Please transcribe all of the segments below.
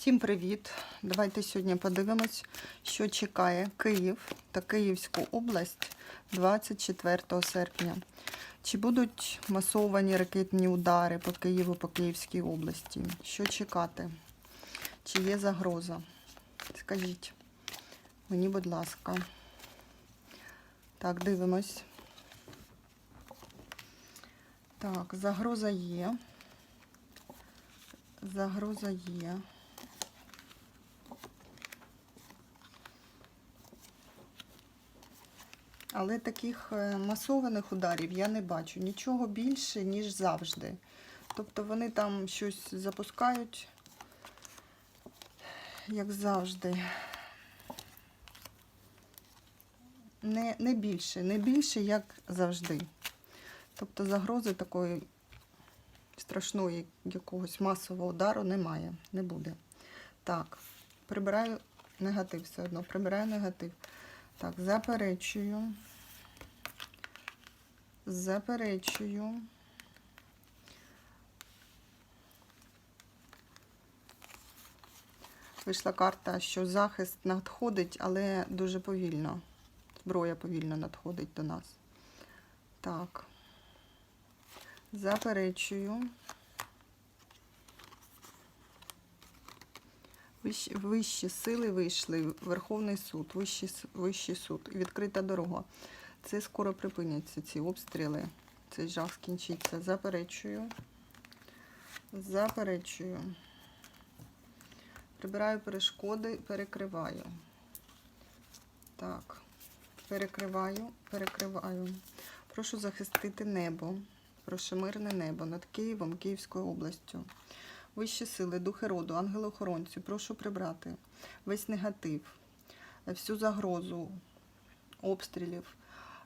Всім привіт! Давайте сьогодні подивимось, що чекає Київ та Київську область 24 серпня. Чи будуть масовані ракетні удари по Києву, по Київській області? Що чекати? Чи є загроза? Скажіть мені, будь ласка. Так, дивимось. Так, загроза є. Загроза є. Але таких е, масованих ударів я не бачу. Нічого більше, ніж завжди. Тобто вони там щось запускають, як завжди. Не, не більше, не більше, як завжди. Тобто загрози такої страшної якогось масового удару немає, не буде. Так, прибираю негатив все одно, прибираю негатив. Так, заперечую. Заперечую. Вийшла карта, що захист надходить, але дуже повільно. Зброя повільно надходить до нас. Так. Заперечую. Вищі, сили вийшли, Верховний суд, вищий, вищий суд відкрита дорога. Це скоро припиняться ці обстріли. Цей жах скінчиться. Заперечую. Заперечую. Прибираю перешкоди, перекриваю. Так. Перекриваю, перекриваю. Прошу захистити небо. Прошу мирне небо над Києвом, Київською областю. Вищі сили, духи роду, ангели-охоронці, прошу прибрати весь негатив, е, всю загрозу обстрілів,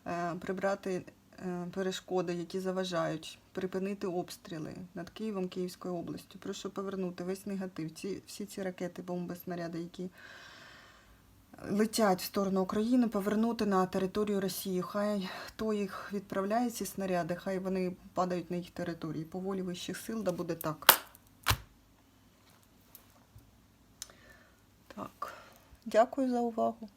е, прибрати е, перешкоди, які заважають, припинити обстріли над Києвом, Київською областю. Прошу повернути весь негатив, ці, всі ці ракети, бомби, снаряди, які летять в сторону України, повернути на територію Росії. Хай хто їх відправляє, ці снаряди, хай вони падають на їх території. По волі вищих сил, да буде так. Так, дякую за увагу.